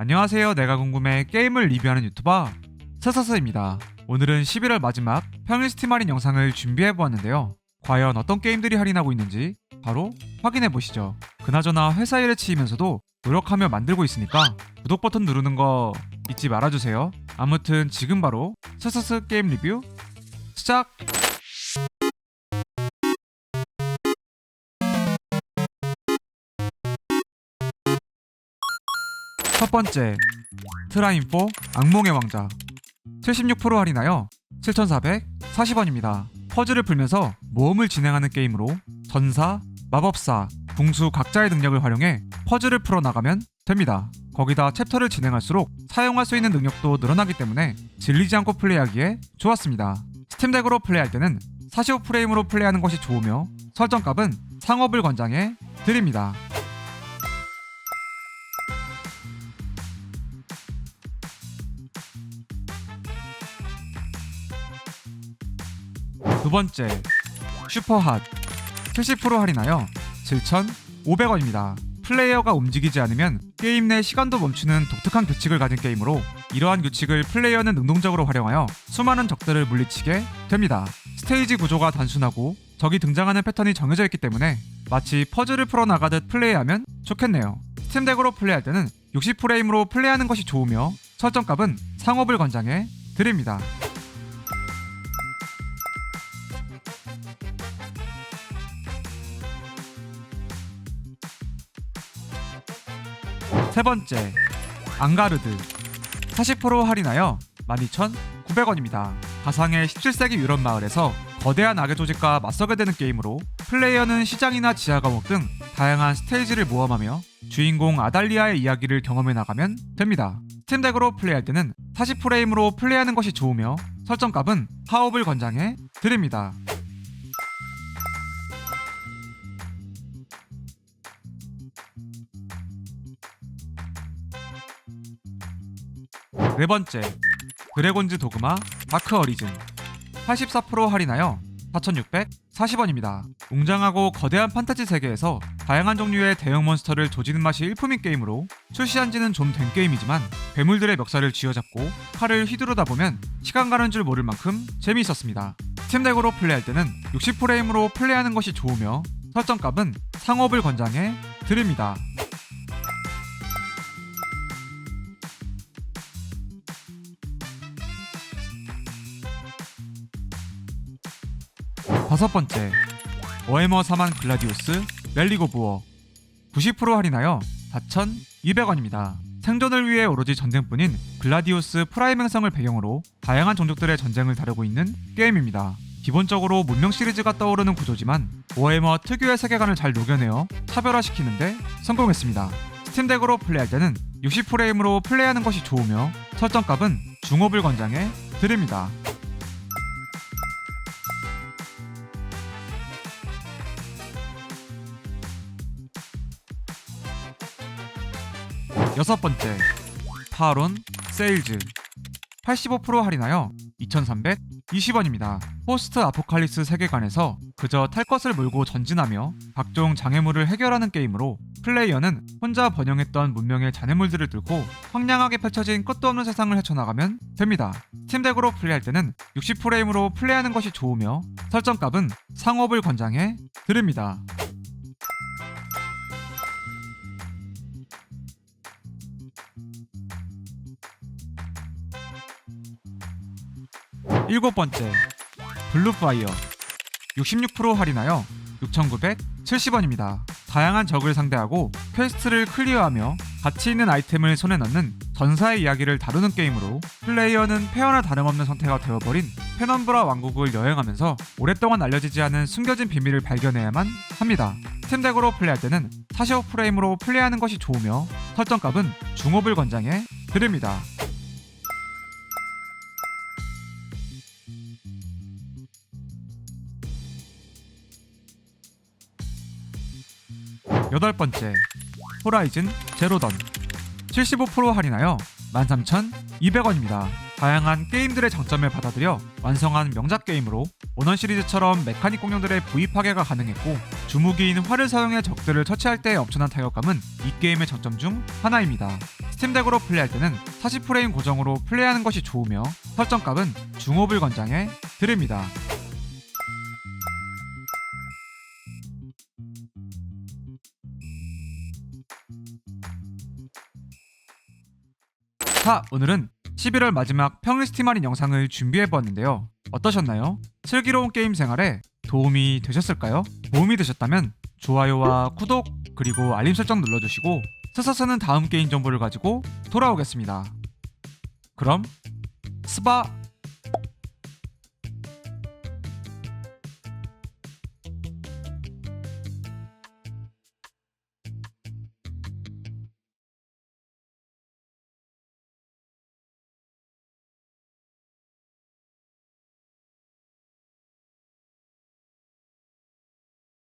안녕하세요. 내가 궁금해 게임을 리뷰하는 유튜버 서서서입니다. 오늘은 11월 마지막 평일 스팀 할인 영상을 준비해 보았는데요. 과연 어떤 게임들이 할인하고 있는지 바로 확인해 보시죠. 그나저나 회사 일에 치이면서도 노력하며 만들고 있으니까 구독 버튼 누르는 거 잊지 말아주세요. 아무튼 지금 바로 서서서 게임 리뷰 시작! 첫 번째 트라인포 악몽의 왕자 76% 할인하여 7,440원입니다. 퍼즐을 풀면서 모험을 진행하는 게임으로 전사, 마법사, 궁수 각자의 능력을 활용해 퍼즐을 풀어나가면 됩니다. 거기다 챕터를 진행할수록 사용할 수 있는 능력도 늘어나기 때문에 질리지 않고 플레이하기에 좋았습니다. 스팀덱으로 플레이할 때는 45프레임으로 플레이하는 것이 좋으며 설정값은 상업을 권장해 드립니다. 두 번째 슈퍼핫 70% 할인하여 7,500원입니다. 플레이어가 움직이지 않으면 게임 내 시간도 멈추는 독특한 규칙을 가진 게임으로 이러한 규칙을 플레이어는 능동적으로 활용하여 수많은 적들을 물리치게 됩니다. 스테이지 구조가 단순하고 적이 등장하는 패턴이 정해져 있기 때문에 마치 퍼즐을 풀어나가듯 플레이하면 좋겠네요. 스팀덱으로 플레이할 때는 60프레임으로 플레이하는 것이 좋으며 설정값은 상업을 권장해 드립니다. 세 번째 앙가르드 40% 할인하여 12,900원입니다. 가상의 17세기 유럽 마을에서 거대한 악의 조직과 맞서게 되는 게임으로 플레이어는 시장이나 지하 감옥 등 다양한 스테이지를 모험하며 주인공 아달리아의 이야기를 경험해 나가면 됩니다. 스팀덱으로 플레이할 때는 40프레임으로 플레이하는 것이 좋으며 설정값은 파업을 권장해 드립니다. 네 번째 드래곤즈 도그마 다크 어리진 84% 할인하여 4,640원입니다. 웅장하고 거대한 판타지 세계에서 다양한 종류의 대형 몬스터를 조지는 맛이 일품인 게임으로 출시한 지는 좀 된 게임이지만 괴물들의 멱살을 쥐어잡고 칼을 휘두르다 보면 시간 가는 줄 모를 만큼 재미있었습니다. 스팀덱으로 플레이할 때는 60프레임으로 플레이하는 것이 좋으며 설정값은 상업을 권장해 드립니다. 다섯 번째 워해머 4만 글라디우스 멜리고 부어 90% 할인하여 4,200원입니다. 생존을 위해 오로지 전쟁뿐인 글라디우스 프라임 행성을 배경으로 다양한 종족들의 전쟁을 다루고 있는 게임입니다. 기본적으로 문명 시리즈가 떠오르는 구조지만 워해머 특유의 세계관을 잘 녹여내어 차별화시키는데 성공했습니다. 스팀덱으로 플레이할 때는 60프레임으로 플레이하는 것이 좋으며 설정값은 중업을 권장해 드립니다. 여섯 번째 파론 세일즈 85% 할인하여 2,320원입니다. 포스트 아포칼립스 세계관에서 그저 탈 것을 몰고 전진하며 각종 장애물을 해결하는 게임으로 플레이어는 혼자 번영했던 문명의 잔해물들을 뚫고 황량하게 펼쳐진 끝도 없는 세상을 헤쳐나가면 됩니다. 스팀덱으로 플레이할 때는 60프레임으로 플레이하는 것이 좋으며 설정값은 상업을 권장해 드립니다. 일곱 번째 블루파이어 66% 할인하여 6,970원입니다. 다양한 적을 상대하고 퀘스트를 클리어하며 가치 있는 아이템을 손에 넣는 전사의 이야기를 다루는 게임으로 플레이어는 폐허나 다름없는 상태가 되어버린 페넘브라 왕국을 여행하면서 오랫동안 알려지지 않은 숨겨진 비밀을 발견해야만 합니다. 스팀덱으로 플레이할 때는 45프레임으로 플레이하는 것이 좋으며 설정값은 중업을 권장해 드립니다. 여덟 번째 호라이즌 제로던 75% 할인하여 13,200원입니다. 다양한 게임들의 장점을 받아들여 완성한 명작 게임으로 원원 시리즈처럼 메카닉 공룡들의 부위 파괴가 가능했고 주무기인 활을 사용해 적들을 처치할 때의 엄청난 타격감은 이 게임의 장점 중 하나입니다. 스팀덱으로 플레이할 때는 40프레임 고정으로 플레이하는 것이 좋으며 설정값은 중업을 권장해 드립니다. 자, 오늘은 11월 마지막 평일 스팀 할인 영상을 준비해보았는데요. 어떠셨나요? 슬기로운 게임 생활에 도움이 되셨을까요? 도움이 되셨다면 좋아요와 구독 그리고 알림 설정 눌러주시고 스서스는 다음 게임 정보를 가지고 돌아오겠습니다. 그럼 스바